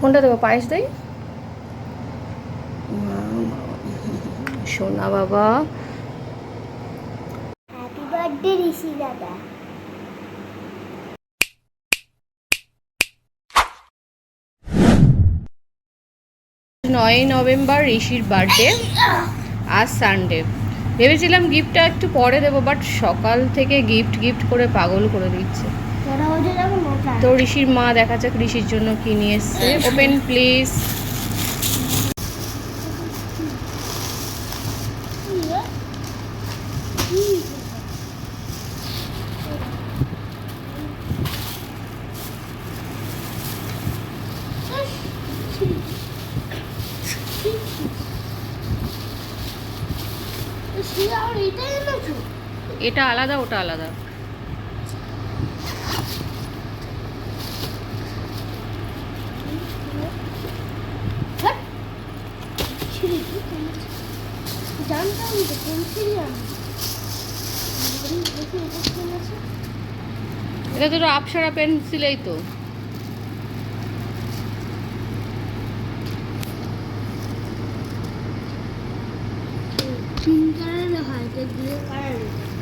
কোনটা দেবো? পায়েস দেই? সোনা বাবা। হ্যাপি বার্থডে ঋষি দাদা। নয়ই নভেম্বর ঋষির বার্থডে আজ সানডে ভেবেছিলাম গিফটটা একটু পরে দেবো বাট সকাল থেকে গিফট গিফট করে পাগল করে দিচ্ছে। তো ঋষির মা দেখা যাক ঋষির জন্য কি নিয়ে এসছে। ওপেন প্লিজ এটা আলাদা ওটা আলাদা। কি জানতাম তো পেন্সিল এটা তো আপসারা পেন্সিলেই তো।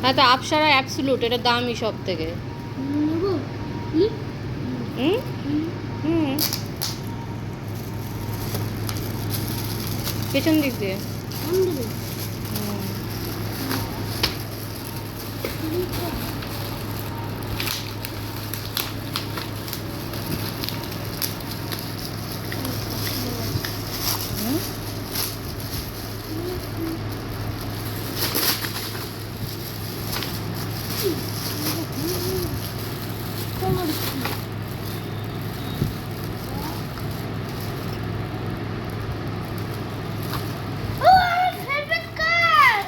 হয় তো আপসারা অ্যাবসুলুট এটা দামি সব থেকে হুম? পেছন দিক দিয়ে কোন দেবে হুম। হুম? তোমার কি ও ফেভারিট কার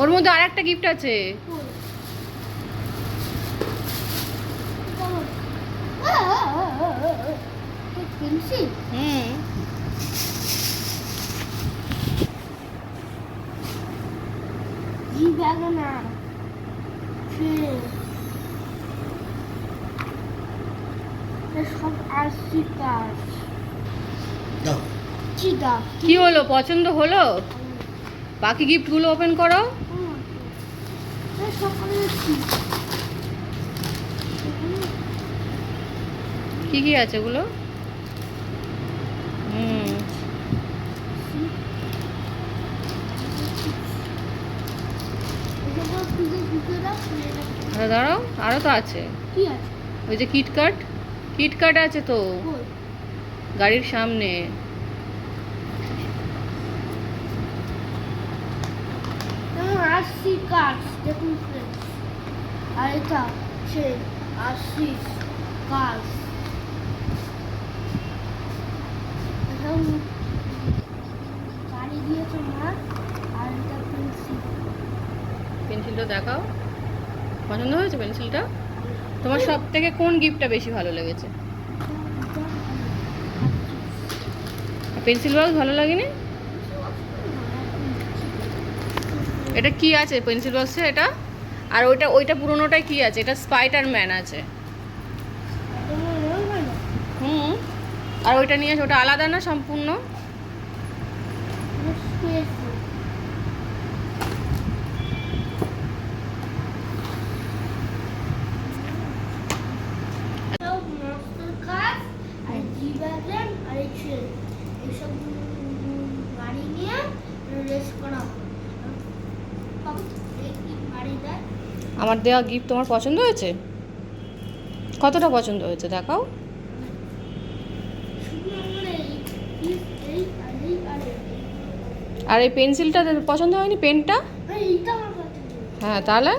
ওর মধ্যে আর একটা গিফট আছে। হুম। কি হলো? পছন্দ হলো? বাকি গিফটগুলো ওপেন করো। কি কি আছে ওগুলো হুম। দাঁড়াও আরও তো আছে। ওই যে কিটকাট কিটকাট আছে তো। গাড়ির সামনে। আরসি কাজ দেখুন। আর এটা সে কাজ। এখন গাড়ি দিয়েছে মা আর এটা পেন্সিল পেন্সিলটা দেখাও। পছন্দ হয়েছে পেন্সিলটা তোমার সব থেকে কোন গিফটটা বেশি ভালো লেগেছে? পেন্সিল বক্স ভালো লাগেনি? এটা কি আছে পেন্সিল বক্সে এটা? আর ওইটা ওইটা পুরোনোটায় কি আছে? এটা স্পাইডার ম্যান আছে। হুম। আর ওইটা নিয়ে ওটা আলাদা না সম্পূর্ণ গাড়ি নিয়ে রেস করা গাড়ি দেয় আমার দেওয়া গিফট তোমার পছন্দ হয়েছে? কতটা পছন্দ হয়েছে দেখাও। আর এই পেন্সিলটা পছন্দ হয়নি পেনটা? হ্যাঁ তাহলে?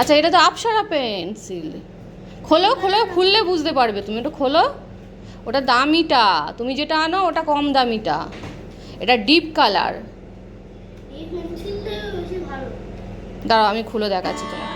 আচ্ছা এটা তো আপসারা পেন্সিল। খোলো খোলো, খুললে বুঝতে পারবে তুমি এটা খোলো। ওটা দামিটা, তুমি যেটা আনো ওটা কম দামিটা। এটা ডিপ কালার এই পেন্সিলটা বেশি ভালো দাঁড়াও আমি খুলে দেখাচ্ছি তোমাকে।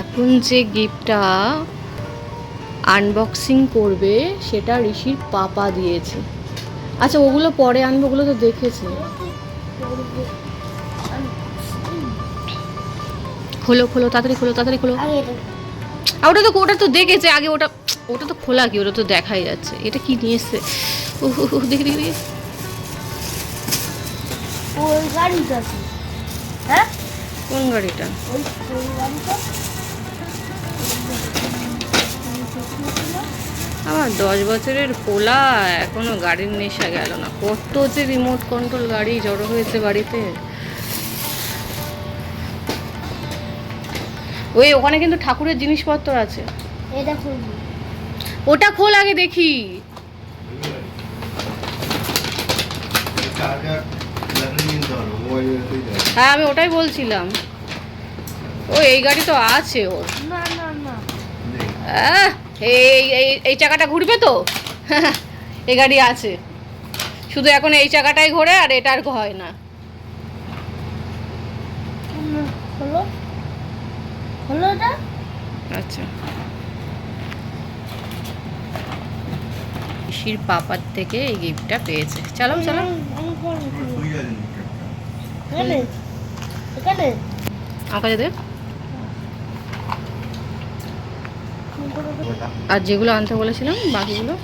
এখন যে গিফটটা আনবক্সিং করবে সেটা ঋষির পাপা দিয়েছে। আচ্ছা ওগুলো পরে আনব ওগুলো তো দেখেছি। খোলো খোলো তাড়াতাড়ি খোলো তাড়াতাড়ি খোলো। আর ওটা তো ওটা তো দেখেছে আগে ওটা ওটা তো খোলা কি ওটা তো দেখাই যাচ্ছে। এটা কি নিয়ে এসছে? ও দেখি দেখি দেখি? হ্যাঁ? কোন গাড়িটা আমার দশ বছরের পোলা এখনও গাড়ির নেশা গেল না কত যে রিমোট কন্ট্রোল গাড়ি জড়ো হয়েছে বাড়িতে ওই ওখানে কিন্তু ঠাকুরের জিনিসপত্র আছে ওটা খোল আগে দেখি হ্যাঁ আমি ওটাই বলছিলাম। ও এই গাড়ি তো আছে ওর। এই এই এই চাকাটা ঘুরবে তো? এই গাড়ি আছে। শুধু এখন এই চাকাটাই ঘোরে আর এটা আর হয় না। আচ্ছা। পিসির পাপার থেকে এই গিফটটা পেয়েছে। চলো চলো আমি- আমি করব কি? তুই জানিস আর যেগুলো আনতে বলেছিলাম বাকিগুলো?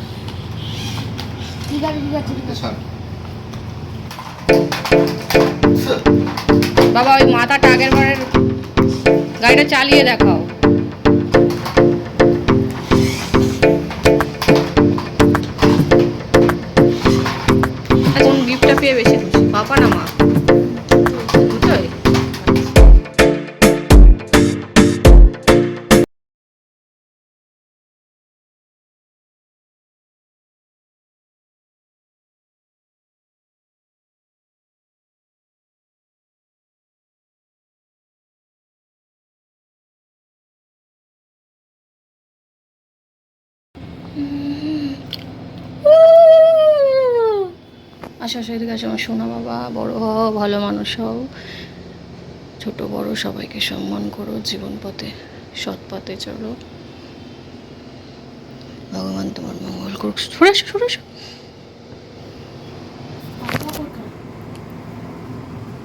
বাবা ওই মাথাটা আগের বারের গাড়িটা চালিয়ে দেখাও। আচ্ছা, কোন গিফটটা পেয়ে বেশি পাপা না মা। আসো আসো এদিকে আসো আমার সোনা বাবা, বড় হও, ভালো মানুষ হও। ছোট, বড়, সবাইকে সম্মান করো, জীবন পথে, সৎ পথে চলো। ভগবান তোমার মঙ্গল করুক। সরে এসো, সরে কোথায়?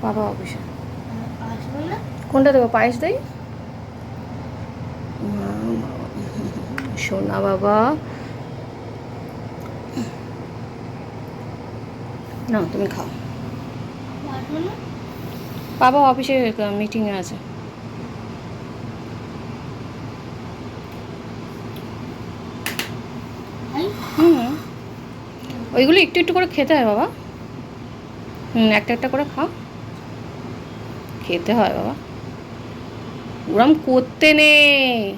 বাবা অফিসে। কোনটা দেবো, পায়েস দেয় সোনা বাবা। না, তুমি খাও। বাবা অফিসে মিটিংয়ে আছে। ওইগুলো একটু একটু করে খেতে হয় বাবা। হুম, একটা একটা করে খাও। খেতে হয় বাবা। ওরম করতে নেই।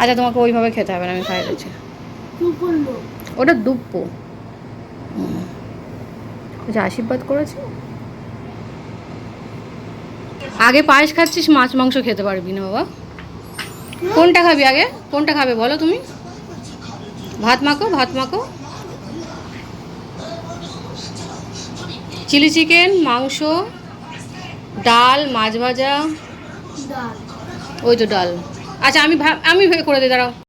আচ্ছা তোমাকে ওইভাবে খেতে হবে না, আমি খাই দিচ্ছি। ওটা দুপ্পো যে আশীর্বাদ করেছে? আগে পায়েস খাচ্ছিস মাছ মাংস খেতে পারবি না বাবা। কোনটা খাবি আগে? কোনটা খাবে বলো তুমি? ভাত মাখো ভাত মাখো। চিলি চিকেন মাংস ডাল মাছ ভাজা। ওই তো ডাল। আচ্ছা আমি আমি করে দিই দাঁড়াও।